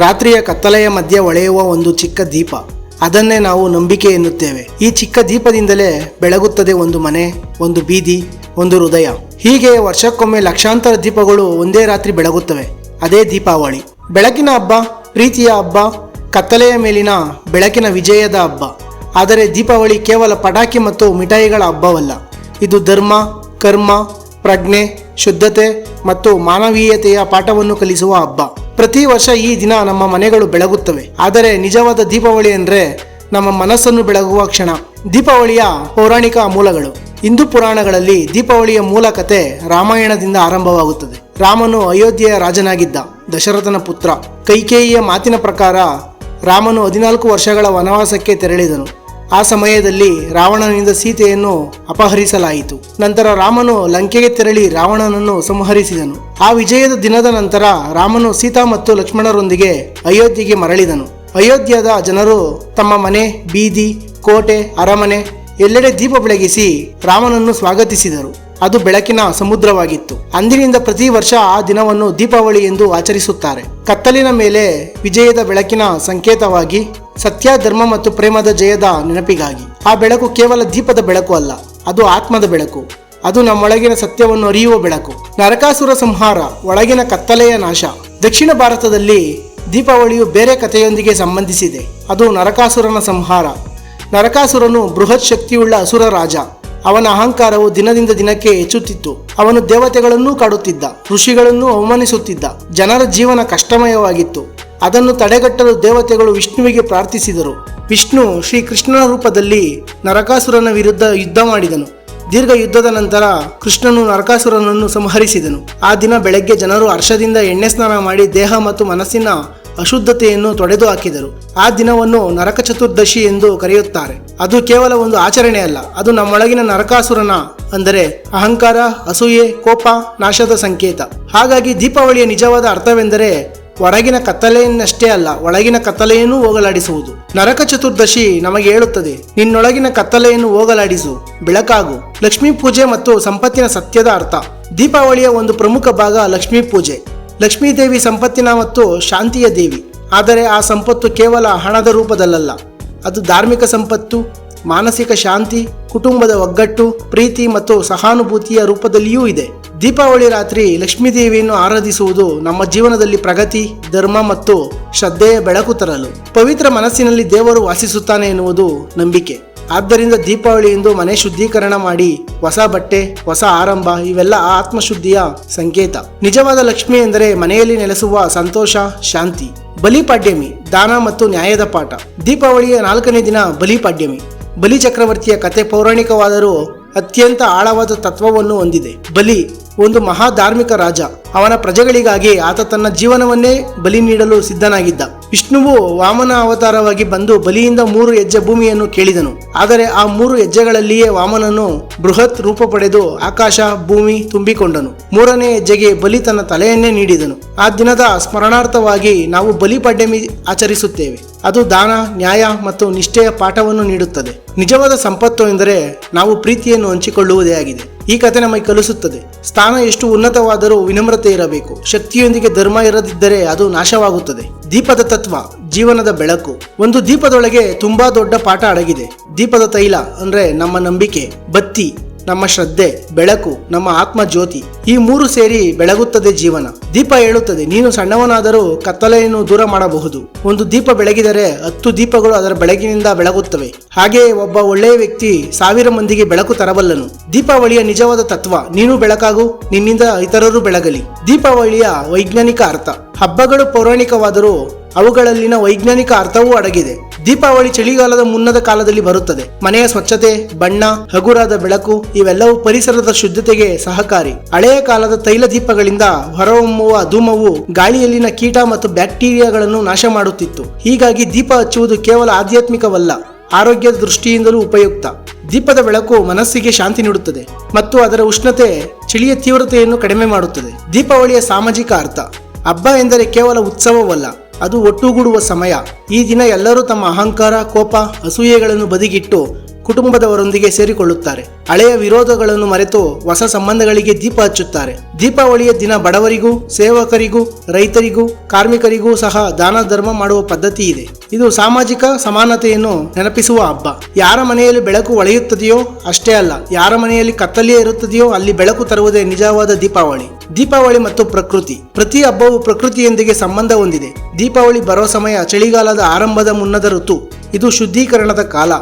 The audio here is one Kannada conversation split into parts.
ರಾತ್ರಿಯ ಕತ್ತಲೆಯ ಮಧ್ಯೆ ಒಳೆಯುವ ಒಂದು ಚಿಕ್ಕ ದೀಪ. ಅದನ್ನೇ ನಾವು ನಂಬಿಕೆ ಎನ್ನುತ್ತೇವೆ. ಈ ಚಿಕ್ಕ ದೀಪದಿಂದಲೇ ಬೆಳಗುತ್ತದೆ ಒಂದು ಮನೆ, ಒಂದು ಬೀದಿ, ಒಂದು ಹೃದಯ. ಹೀಗೆ ವರ್ಷಕ್ಕೊಮ್ಮೆ ಲಕ್ಷಾಂತರ ದೀಪಗಳು ಒಂದೇ ರಾತ್ರಿ ಬೆಳಗುತ್ತವೆ. ಅದೇ ದೀಪಾವಳಿ. ಬೆಳಕಿನ ಹಬ್ಬ, ಪ್ರೀತಿಯ ಹಬ್ಬ, ಕತ್ತಲೆಯ ಮೇಲಿನ ಬೆಳಕಿನ ವಿಜಯದ ಹಬ್ಬ. ಆದರೆ ದೀಪಾವಳಿ ಕೇವಲ ಪಟಾಕಿ ಮತ್ತು ಮಿಠಾಯಿಗಳ ಹಬ್ಬವಲ್ಲ. ಇದು ಧರ್ಮ, ಕರ್ಮ, ಪ್ರಜ್ಞೆ, ಶುದ್ಧತೆ ಮತ್ತು ಮಾನವೀಯತೆಯ ಪಾಠವನ್ನು ಕಲಿಸುವ ಹಬ್ಬ. ಪ್ರತಿ ವರ್ಷ ಈ ದಿನ ನಮ್ಮ ಮನೆಗಳು ಬೆಳಗುತ್ತವೆ. ಆದರೆ ನಿಜವಾದ ದೀಪಾವಳಿ ಅಂದರೆ ನಮ್ಮ ಮನಸ್ಸನ್ನು ಬೆಳಗುವ ಕ್ಷಣ. ದೀಪಾವಳಿಯ ಪೌರಾಣಿಕ ಮೂಲಗಳು. ಹಿಂದೂ ಪುರಾಣಗಳಲ್ಲಿ ದೀಪಾವಳಿಯ ಮೂಲ ಕತೆ ರಾಮಾಯಣದಿಂದ ಆರಂಭವಾಗುತ್ತದೆ. ರಾಮನು ಅಯೋಧ್ಯೆಯ ರಾಜನಾಗಿದ್ದ ದಶರಥನ ಪುತ್ರ ಕೈಕೇಯಿಯ ಮಾತಿನ ಪ್ರಕಾರ ರಾಮನು ಹದಿನಾಲ್ಕು ವರ್ಷಗಳ ವನವಾಸಕ್ಕೆ ತೆರಳಿದನು. ಆ ಸಮಯದಲ್ಲಿ ರಾವಣನಿಂದ ಸೀತೆಯನ್ನು ಅಪಹರಿಸಲಾಯಿತು. ನಂತರ ರಾಮನು ಲಂಕೆಗೆ ತೆರಳಿ ರಾವಣನನ್ನು ಸಂಹರಿಸಿದನು. ಆ ವಿಜಯದ ದಿನದ ನಂತರ ರಾಮನು ಸೀತಾ ಮತ್ತು ಲಕ್ಷ್ಮಣರೊಂದಿಗೆ ಅಯೋಧ್ಯೆಗೆ ಮರಳಿದನು. ಅಯೋಧ್ಯದ ಜನರು ತಮ್ಮ ಮನೆ, ಬೀದಿ, ಕೋಟೆ, ಅರಮನೆ ಎಲ್ಲೆಡೆ ದೀಪ ಬೆಳಗಿಸಿ ರಾಮನನ್ನು ಸ್ವಾಗತಿಸಿದರು. ಅದು ಬೆಳಕಿನ ಸಮುದ್ರವಾಗಿತ್ತು. ಅಂದಿನಿಂದ ಪ್ರತಿ ವರ್ಷ ಆ ದಿನವನ್ನು ದೀಪಾವಳಿ ಎಂದು ಆಚರಿಸುತ್ತಾರೆ. ಕತ್ತಲಿನ ಮೇಲೆ ವಿಜಯದ ಬೆಳಕಿನ ಸಂಕೇತವಾಗಿ ಸತ್ಯ ಧರ್ಮ ಮತ್ತು ಪ್ರೇಮದ ಜಯದ ನೆನಪಿಗಾಗಿ. ಆ ಬೆಳಕು ಕೇವಲ ದೀಪದ ಬೆಳಕು ಅಲ್ಲ, ಅದು ಆತ್ಮದ ಬೆಳಕು. ಅದು ನಮ್ಮೊಳಗಿನ ಸತ್ಯವನ್ನು ಅರಿಯುವ ಬೆಳಕು. ನರಕಾಸುರ ಸಂಹಾರ, ಒಳಗಿನ ಕತ್ತಲೆಯ ನಾಶ. ದಕ್ಷಿಣ ಭಾರತದಲ್ಲಿ ದೀಪಾವಳಿಯು ಬೇರೆ ಕಥೆಯೊಂದಿಗೆ ಸಂಬಂಧಿಸಿದೆ. ಅದು ನರಕಾಸುರನ ಸಂಹಾರ. ನರಕಾಸುರನು ಬೃಹತ್ ಶಕ್ತಿಯುಳ್ಳ ಅಸುರ ರಾಜ. ಅವನ ಅಹಂಕಾರವು ದಿನದಿಂದ ದಿನಕ್ಕೆ ಹೆಚ್ಚುತ್ತಿತ್ತು. ಅವನು ದೇವತೆಗಳನ್ನೂ ಕಾಡುತ್ತಿದ್ದ, ಋಷಿಗಳನ್ನು ಅವಮಾನಿಸುತ್ತಿದ್ದ, ಜನರ ಜೀವನ ಕಷ್ಟಮಯವಾಗಿತ್ತು. ಅದನ್ನು ತಡೆಗಟ್ಟಲು ದೇವತೆಗಳು ವಿಷ್ಣುವಿಗೆ ಪ್ರಾರ್ಥಿಸಿದರು. ವಿಷ್ಣು ಶ್ರೀಕೃಷ್ಣನ ರೂಪದಲ್ಲಿ ನರಕಾಸುರನ ವಿರುದ್ಧ ಯುದ್ಧ ಮಾಡಿದನು. ದೀರ್ಘ ಯುದ್ಧದ ನಂತರ ಕೃಷ್ಣನು ನರಕಾಸುರನನ್ನು ಸಂಹರಿಸಿದನು. ಆ ದಿನ ಬೆಳಗ್ಗೆ ಜನರು ಹರ್ಷದಿಂದ ಎಣ್ಣೆ ಸ್ನಾನ ಮಾಡಿ ದೇಹ ಮತ್ತು ಮನಸ್ಸಿನ ಅಶುದ್ಧತೆಯನ್ನು ತೊಡೆದು ಹಾಕಿದರು ಆ ದಿನವನ್ನು ನರಕ ಚತುರ್ದಶಿ ಎಂದು ಕರೆಯುತ್ತಾರೆ. ಅದು ಕೇವಲ ಒಂದು ಆಚರಣೆ ಅಲ್ಲ. ಅದು ನಮ್ಮೊಳಗಿನ ನರಕಾಸುರನ ಅಂದರೆ ಅಹಂಕಾರ, ಅಸೂಯೆ, ಕೋಪ, ನಾಶದ ಸಂಕೇತ. ಹಾಗಾಗಿ ದೀಪಾವಳಿಯ ನಿಜವಾದ ಅರ್ಥವೆಂದರೆ ಹೊರಗಿನ ಕತ್ತಲೆಯನ್ನಷ್ಟೇ ಅಲ್ಲ, ಒಳಗಿನ ಕತ್ತಲೆಯನ್ನು ಹೋಗಲಾಡಿಸುವುದು. ನರಕ ಚತುರ್ದಶಿ ನಮಗೆ ಹೇಳುತ್ತದೆ, ನಿನ್ನೊಳಗಿನ ಕತ್ತಲೆಯನ್ನು ಹೋಗಲಾಡಿಸು, ಬೆಳಕಾಗು. ಲಕ್ಷ್ಮೀ ಪೂಜೆ ಮತ್ತು ಸಂಪತ್ತಿನ ಸತ್ಯದ ಅರ್ಥ. ದೀಪಾವಳಿಯ ಒಂದು ಪ್ರಮುಖ ಭಾಗ ಲಕ್ಷ್ಮೀ ಪೂಜೆ. ಲಕ್ಷ್ಮೀ ದೇವಿ ಸಂಪತ್ತಿನ ಮತ್ತು ಶಾಂತಿಯ ದೇವಿ. ಆದರೆ ಆ ಸಂಪತ್ತು ಕೇವಲ ಹಣದ ರೂಪದಲ್ಲಲ್ಲ. ಅದು ಧಾರ್ಮಿಕ ಸಂಪತ್ತು, ಮಾನಸಿಕ ಶಾಂತಿ, ಕುಟುಂಬದ ಒಗ್ಗಟ್ಟು, ಪ್ರೀತಿ ಮತ್ತು ಸಹಾನುಭೂತಿಯ ರೂಪದಲ್ಲಿಯೂ ಇದೆ. ದೀಪಾವಳಿ ರಾತ್ರಿ ಲಕ್ಷ್ಮೀದೇವಿಯನ್ನು ಆರಾಧಿಸುವುದು ನಮ್ಮ ಜೀವನದಲ್ಲಿ ಪ್ರಗತಿ, ಧರ್ಮ ಮತ್ತು ಶ್ರದ್ಧೆಯ ಬೆಳಕು ತರಲು. ಪವಿತ್ರ ಮನಸ್ಸಿನಲ್ಲಿ ದೇವರು ವಾಸಿಸುತ್ತಾನೆ ಎನ್ನುವುದು ನಂಬಿಕೆ. ಆದ್ದರಿಂದ ದೀಪಾವಳಿ ಎಂದು ಮನೆ ಶುದ್ಧೀಕರಣ ಮಾಡಿ ಹೊಸ ಬಟ್ಟೆ, ಹೊಸ ಆರಂಭ, ಇವೆಲ್ಲ ಆತ್ಮಶುದ್ಧಿಯ ಸಂಕೇತ. ನಿಜವಾದ ಲಕ್ಷ್ಮಿ ಎಂದರೆ ಮನೆಯಲ್ಲಿ ನೆಲೆಸುವ ಸಂತೋಷ, ಶಾಂತಿ. ಬಲಿಪಾಡ್ಯಮಿ, ದಾನ ಮತ್ತು ನ್ಯಾಯದ ಪಾಠ. ದೀಪಾವಳಿಯ ನಾಲ್ಕನೇ ದಿನ ಬಲಿಪಾಡ್ಯಮಿ. ಬಲಿ ಚಕ್ರವರ್ತಿಯ ಕತೆ ಪೌರಾಣಿಕವಾದರೂ ಅತ್ಯಂತ ಆಳವಾದ ತತ್ವವನ್ನು ಹೊಂದಿದೆ. ಬಲಿ ಒಂದು ಮಹಾ ಧಾರ್ಮಿಕ ರಾಜ. ಅವನ ಪ್ರಜೆಗಳಿಗಾಗಿ ಆತ ತನ್ನ ಜೀವನವನ್ನೇ ಬಲಿ ನೀಡಲು ಸಿದ್ಧನಾಗಿದ್ದ. ವಿಷ್ಣುವು ವಾಮನ ಅವತಾರವಾಗಿ ಬಂದು ಬಲಿಯಿಂದ ಮೂರು ಹೆಜ್ಜೆ ಭೂಮಿಯನ್ನು ಕೇಳಿದನು. ಆದರೆ ಆ ಮೂರು ಹೆಜ್ಜೆಗಳಲ್ಲಿಯೇ ವಾಮನನು ಬೃಹತ್ ರೂಪ ಪಡೆದು ಆಕಾಶ, ಭೂಮಿ ತುಂಬಿಕೊಂಡನು. ಮೂರನೇ ಹೆಜ್ಜೆಗೆ ಬಲಿ ತನ್ನ ತಲೆಯನ್ನೇ ನೀಡಿದನು. ಆ ದಿನದ ಸ್ಮರಣಾರ್ಥವಾಗಿ ನಾವು ಬಲಿಪಾಡ್ಯಮಿ ಆಚರಿಸುತ್ತೇವೆ. ಅದು ದಾನ, ನ್ಯಾಯ ಮತ್ತು ನಿಷ್ಠೆಯ ಪಾಠವನ್ನು ನೀಡುತ್ತದೆ. ನಿಜವಾದ ಸಂಪತ್ತು ಎಂದರೆ ನಾವು ಪ್ರೀತಿಯನ್ನು ಹಂಚಿಕೊಳ್ಳುವುದೇ ಆಗಿದೆ. ಈ ಕಥೆ ನಮಗೆ ಕಲಿಸುತ್ತದೆ. ಸ್ಥಾನ ಎಷ್ಟು ಉನ್ನತವಾದರೂ ವಿನಮ್ರತೆ ಇರಬೇಕು. ಶಕ್ತಿಯೊಂದಿಗೆ ಧರ್ಮ ಇರದಿದ್ದರೆ ಅದು ನಾಶವಾಗುತ್ತದೆ. ದೀಪದ ತತ್ವ, ಜೀವನದ ಬೆಳಕು. ಒಂದು ದೀಪದೊಳಗೆ ತುಂಬಾ ದೊಡ್ಡ ಪಾಠ ಅಡಗಿದೆ. ದೀಪದ ತೈಲ ಅಂದ್ರೆ ನಮ್ಮ ನಂಬಿಕೆ, ಬತ್ತಿ ನಮ್ಮ ಶ್ರದ್ಧೆ, ಬೆಳಕು, ನಮ್ಮ ಆತ್ಮ ಜ್ಯೋತಿ ಈ ಮೂರು ಸೇರಿ ಬೆಳಗುತ್ತದೆ ಜೀವನ. ದೀಪ ಹೇಳುತ್ತದೆ ನೀನು ಸಣ್ಣವನಾದರೂ ಕತ್ತಲೆಯನ್ನು ದೂರ ಮಾಡಬಹುದು. ಒಂದು ದೀಪ ಬೆಳಗಿದರೆ ಹತ್ತು ದೀಪಗಳು ಅದರ ಬೆಳಗಿನಿಂದ ಬೆಳಗುತ್ತವೆ. ಹಾಗೆಯೇ ಒಬ್ಬ ಒಳ್ಳೆಯ ವ್ಯಕ್ತಿ ಸಾವಿರ ಮಂದಿಗೆ ಬೆಳಕು ತರಬಲ್ಲನು. ದೀಪಾವಳಿಯ ನಿಜವಾದ ತತ್ವ, ನೀನು ಬೆಳಕಾಗು, ನಿನ್ನಿಂದ ಇತರರು ಬೆಳಗಲಿ. ದೀಪಾವಳಿಯ ವೈಜ್ಞಾನಿಕ ಅರ್ಥ. ಹಬ್ಬಗಳು ಪೌರಾಣಿಕವಾದರೂ ಅವುಗಳಲ್ಲಿನ ವೈಜ್ಞಾನಿಕ ಅರ್ಥವೂ ಅಡಗಿದೆ. ದೀಪಾವಳಿ ಚಳಿಗಾಲದ ಮುನ್ನದ ಕಾಲದಲ್ಲಿ ಬರುತ್ತದೆ. ಮನೆಯ ಸ್ವಚ್ಛತೆ, ಬಣ್ಣ, ಹಗುರಾದ ಬೆಳಕು ಇವೆಲ್ಲವೂ ಪರಿಸರದ ಶುದ್ಧತೆಗೆ ಸಹಕಾರಿ. ಹಳೆಯ ಕಾಲದ ತೈಲ ದೀಪಗಳಿಂದ ಹೊರಹೊಮ್ಮುವ ಧೂಮವು ಗಾಳಿಯಲ್ಲಿನ ಕೀಟ ಮತ್ತು ಬ್ಯಾಕ್ಟೀರಿಯಾಗಳನ್ನು ನಾಶ ಮಾಡುತ್ತಿತ್ತು. ಹೀಗಾಗಿ ದೀಪ ಹಚ್ಚುವುದು ಕೇವಲ ಆಧ್ಯಾತ್ಮಿಕವಲ್ಲ, ಆರೋಗ್ಯದ ದೃಷ್ಟಿಯಿಂದಲೂ ಉಪಯುಕ್ತ. ದೀಪದ ಬೆಳಕು ಮನಸ್ಸಿಗೆ ಶಾಂತಿ ನೀಡುತ್ತದೆ ಮತ್ತು ಅದರ ಉಷ್ಣತೆ ಚಳಿಯ ತೀವ್ರತೆಯನ್ನು ಕಡಿಮೆ ಮಾಡುತ್ತದೆ. ದೀಪಾವಳಿಯ ಸಾಮಾಜಿಕ ಅರ್ಥ, ಹಬ್ಬ ಎಂದರೆ ಕೇವಲ ಉತ್ಸವವಲ್ಲ ಅದು ಒಟ್ಟುಗೂಡುವ ಸಮಯ. ಈ ದಿನ ಎಲ್ಲರೂ ತಮ್ಮ ಅಹಂಕಾರ ಕೋಪ ಅಸೂಯೆಗಳನ್ನು ಬದಿಗಿಟ್ಟು ಕುಟುಂಬದವರೊಂದಿಗೆ ಸೇರಿಕೊಳ್ಳುತ್ತಾರೆ. ಹಳೆಯ ವಿರೋಧಗಳನ್ನು ಮರೆತು ಹೊಸ ಸಂಬಂಧಗಳಿಗೆ ದೀಪ ಹಚ್ಚುತ್ತಾರೆ. ದೀಪಾವಳಿಯ ದಿನ ಬಡವರಿಗೂ, ಸೇವಕರಿಗೂ, ರೈತರಿಗೂ, ಕಾರ್ಮಿಕರಿಗೂ ಸಹ ದಾನ ಧರ್ಮ ಮಾಡುವ ಪದ್ಧತಿ ಇದೆ. ಇದು ಸಾಮಾಜಿಕ ಸಮಾನತೆಯನ್ನು ನೆನಪಿಸುವ ಹಬ್ಬ. ಯಾರ ಮನೆಯಲ್ಲಿ ಬೆಳಕು ಒಳೆಯುತ್ತದೆಯೋ ಅಷ್ಟೇ ಅಲ್ಲ, ಯಾರ ಮನೆಯಲ್ಲಿ ಕತ್ತಲೆಯೇ ಇರುತ್ತದೆಯೋ ಅಲ್ಲಿ ಬೆಳಕು ತರುವುದೇ ನಿಜವಾದ ದೀಪಾವಳಿ. ದೀಪಾವಳಿ ಮತ್ತು ಪ್ರಕೃತಿ. ಪ್ರತಿ ಹಬ್ಬವು ಪ್ರಕೃತಿಯೊಂದಿಗೆ ಸಂಬಂಧ ಹೊಂದಿದೆ. ದೀಪಾವಳಿ ಬರೋ ಸಮಯ ಚಳಿಗಾಲದ ಆರಂಭದ ಮುನ್ನದ ಋತು. ಇದು ಶುದ್ಧೀಕರಣದ ಕಾಲ.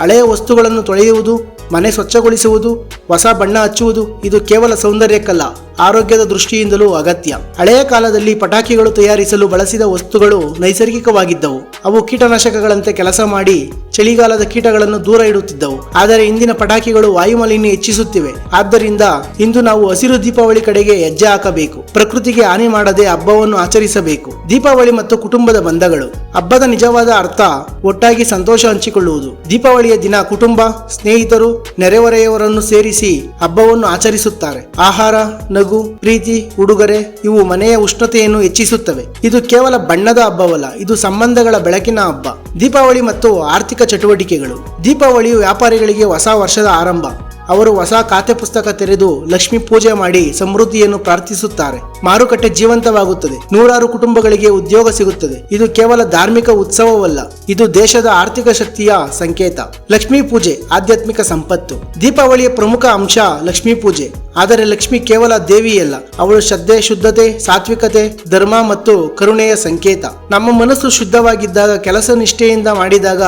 ಹಳೆಯ ವಸ್ತುಗಳನ್ನು ತೊಳೆಯುವುದು, ಮನೆ ಸ್ವಚ್ಛಗೊಳಿಸುವುದು, ಹೊಸ ಬಣ್ಣ ಹಚ್ಚುವುದು, ಇದು ಕೇವಲ ಸೌಂದರ್ಯಕ್ಕಲ್ಲ, ಆರೋಗ್ಯದ ದೃಷ್ಟಿಯಿಂದಲೂ ಅಗತ್ಯ. ಹಳೆಯ ಕಾಲದಲ್ಲಿ ಪಟಾಕಿಗಳು ತಯಾರಿಸಲು ಬಳಸಿದ ವಸ್ತುಗಳು ನೈಸರ್ಗಿಕವಾಗಿದ್ದವು. ಅವು ಕೀಟನಾಶಕಗಳಂತೆ ಕೆಲಸ ಮಾಡಿ ಚಳಿಗಾಲದ ಕೀಟಗಳನ್ನು ದೂರ ಇಡುತ್ತಿದ್ದವು. ಆದರೆ ಇಂದಿನ ಪಟಾಕಿಗಳು ವಾಯುಮಾಲಿನ್ಯ ಹೆಚ್ಚಿಸುತ್ತಿವೆ. ಆದ್ದರಿಂದ ಇಂದು ನಾವು ಹಸಿರು ದೀಪಾವಳಿ ಕಡೆಗೆ ಹೆಜ್ಜೆ ಹಾಕಬೇಕು. ಪ್ರಕೃತಿಗೆ ಹಾನಿ ಮಾಡದೆ ಹಬ್ಬವನ್ನು ಆಚರಿಸಬೇಕು. ದೀಪಾವಳಿ ಮತ್ತು ಕುಟುಂಬದ ಬಂಧಗಳು. ಹಬ್ಬದ ನಿಜವಾದ ಅರ್ಥ ಒಟ್ಟಾಗಿ ಸಂತೋಷ ಹಂಚಿಕೊಳ್ಳುವುದು. ದೀಪಾವಳಿಯ ದಿನ ಕುಟುಂಬ, ಸ್ನೇಹಿತರು, ನೆರೆಹೊರೆಯವರನ್ನು ಸೇರಿಸಿ ಹಬ್ಬವನ್ನು ಆಚರಿಸುತ್ತಾರೆ. ಆಹಾರ, ನಗು, ಪ್ರೀತಿ, ಉಡುಗೊರೆ ಇವು ಮನೆಯ ಉಷ್ಣತೆಯನ್ನು ಹೆಚ್ಚಿಸುತ್ತವೆ. ಇದು ಕೇವಲ ಬಣ್ಣದ ಹಬ್ಬವಲ್ಲ, ಇದು ಸಂಬಂಧಗಳ ಬೆಳಕಿನ ಹಬ್ಬ. ದೀಪಾವಳಿ ಮತ್ತು ಆರ್ಥಿಕ ಚಟುವಟಿಕೆಗಳು. ದೀಪಾವಳಿಯು ವ್ಯಾಪಾರಿಗಳಿಗೆ ಹೊಸ ವರ್ಷದ ಆರಂಭ. ಅವರು ಹೊಸ ಖಾತೆ ಪುಸ್ತಕ ತೆರೆದು ಲಕ್ಷ್ಮಿ ಪೂಜೆ ಮಾಡಿ ಸಮೃದ್ಧಿಯನ್ನು ಪ್ರಾರ್ಥಿಸುತ್ತಾರೆ. ಮಾರುಕಟ್ಟೆ ಜೀವಂತವಾಗುತ್ತದೆ. ನೂರಾರು ಕುಟುಂಬಗಳಿಗೆ ಉದ್ಯೋಗ ಸಿಗುತ್ತದೆ. ಇದು ಕೇವಲ ಧಾರ್ಮಿಕ ಉತ್ಸವವಲ್ಲ, ಇದು ದೇಶದ ಆರ್ಥಿಕ ಶಕ್ತಿಯ ಸಂಕೇತ. ಲಕ್ಷ್ಮೀ ಪೂಜೆ ಆಧ್ಯಾತ್ಮಿಕ ಸಂಪತ್ತು. ದೀಪಾವಳಿಯ ಪ್ರಮುಖ ಅಂಶ ಲಕ್ಷ್ಮೀ ಪೂಜೆ. ಆದರೆ ಲಕ್ಷ್ಮಿ ಕೇವಲ ದೇವಿಯಲ್ಲ, ಅವಳು ಶ್ರದ್ಧೆ, ಶುದ್ಧತೆ, ಸಾತ್ವಿಕತೆ, ಧರ್ಮ ಮತ್ತು ಕರುಣೆಯ ಸಂಕೇತ. ನಮ್ಮ ಮನಸ್ಸು ಶುದ್ಧವಾಗಿದ್ದಾಗ ಕೆಲಸ ನಿಷ್ಠೆಯಿಂದ ಮಾಡಿದಾಗ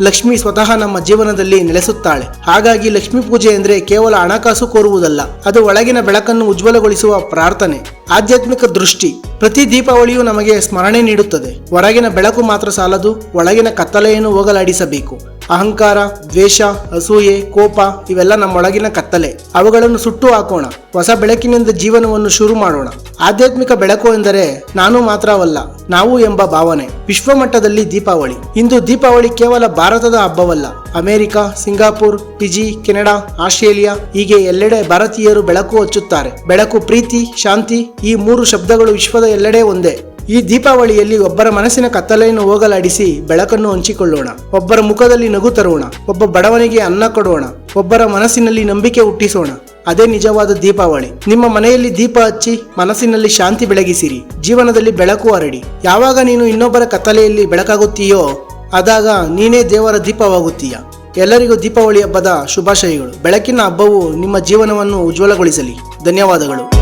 ಲಕ್ಷ್ಮಿ ಸ್ವತಃ ನಮ್ಮ ಜೀವನದಲ್ಲಿ ನೆಲೆಸುತ್ತಾಳೆ. ಹಾಗಾಗಿ ಲಕ್ಷ್ಮಿ ಪೂಜೆ ಎಂದರೆ ಕೇವಲ ಹಣಕಾಸು ಕೋರುವುದಲ್ಲ, ಅದು ಒಳಗಿನ ಬೆಳಕನ್ನು ಉಜ್ವಲಗೊಳಿಸುವ ಪ್ರಾರ್ಥನೆ. ಆಧ್ಯಾತ್ಮಿಕ ದೃಷ್ಟಿ, ಪ್ರತಿ ದೀಪಾವಳಿಯು ನಮಗೆ ಸ್ಮರಣೆ ನೀಡುತ್ತದೆ. ಹೊರಗಿನ ಬೆಳಕು ಮಾತ್ರ ಸಾಲದು, ಒಳಗಿನ ಕತ್ತಲೆಯನ್ನು ಹೋಗಲಾಡಿಸಬೇಕು. ಅಹಂಕಾರ, ದ್ವೇಷ, ಅಸೂಯೆ, ಕೋಪ ಇವೆಲ್ಲ ನಮ್ಮೊಳಗಿನ ಕತ್ತಲೆ. ಅವುಗಳನ್ನು ಸುಟ್ಟು ಹಾಕೋಣ. ಹೊಸ ಬೆಳಕಿನಿಂದ ಜೀವನವನ್ನು ಶುರು ಮಾಡೋಣ. ಆಧ್ಯಾತ್ಮಿಕ ಬೆಳಕು ಎಂದರೆ ನಾನು ಮಾತ್ರವಲ್ಲ, ನಾವು ಎಂಬ ಭಾವನೆ. ವಿಶ್ವಮಟ್ಟದಲ್ಲಿ ದೀಪಾವಳಿ. ಇಂದು ದೀಪಾವಳಿ ಕೇವಲ ಭಾರತದ ಹಬ್ಬವಲ್ಲ. America, Singapore, Fiji, Canada, Australia, ಹೀಗೆ ಎಲ್ಲೆಡೆ ಭಾರತೀಯರು ಬೆಳಕು ಹಚ್ಚುತ್ತಾರೆ. ಬೆಳಕು ಪ್ರೀತಿ, ಶಾಂತಿ ಈ ಮೂರು ಶಬ್ದಗಳು ವಿಶ್ವದ ಎಲ್ಲೆಡೆ ಒಂದೇ. ಈ ದೀಪಾವಳಿಯಲ್ಲಿ ಒಬ್ಬರ ಮನಸ್ಸಿನ ಕತ್ತಲೆಯನ್ನು ಹೋಗಲಾಡಿಸಿ ಬೆಳಕನ್ನು ಹಂಚಿಕೊಳ್ಳೋಣ. ಒಬ್ಬರ ಮುಖದಲ್ಲಿ ನಗು ತರೋಣ. ಒಬ್ಬ ಬಡವನಿಗೆ ಅನ್ನ ಕೊಡೋಣ. ಒಬ್ಬರ ಮನಸ್ಸಿನಲ್ಲಿ ನಂಬಿಕೆ ಹುಟ್ಟಿಸೋಣ. ಅದೇ ನಿಜವಾದ ದೀಪಾವಳಿ. ನಿಮ್ಮ ಮನೆಯಲ್ಲಿ ದೀಪ ಹಚ್ಚಿ ಮನಸ್ಸಿನಲ್ಲಿ ಶಾಂತಿ ಬೆಳಗಿಸಿರಿ. ಜೀವನದಲ್ಲಿ ಬೆಳಕು ಹರಡಿ. ಯಾವಾಗ ನೀನು ಇನ್ನೊಬ್ಬರ ಕತ್ತಲೆಯಲ್ಲಿ ಬೆಳಕಾಗುತ್ತೀಯೋ, ಆದಾಗ ನೀನೇ ದೇವರ ದೀಪವಾಗುತ್ತೀಯ. ಎಲ್ಲರಿಗೂ ದೀಪಾವಳಿ ಹಬ್ಬದ ಶುಭಾಶಯಗಳು. ಬೆಳಕಿನ ಹಬ್ಬವು ನಿಮ್ಮ ಜೀವನವನ್ನು ಉಜ್ವಲಗೊಳಿಸಲಿ. ಧನ್ಯವಾದಗಳು.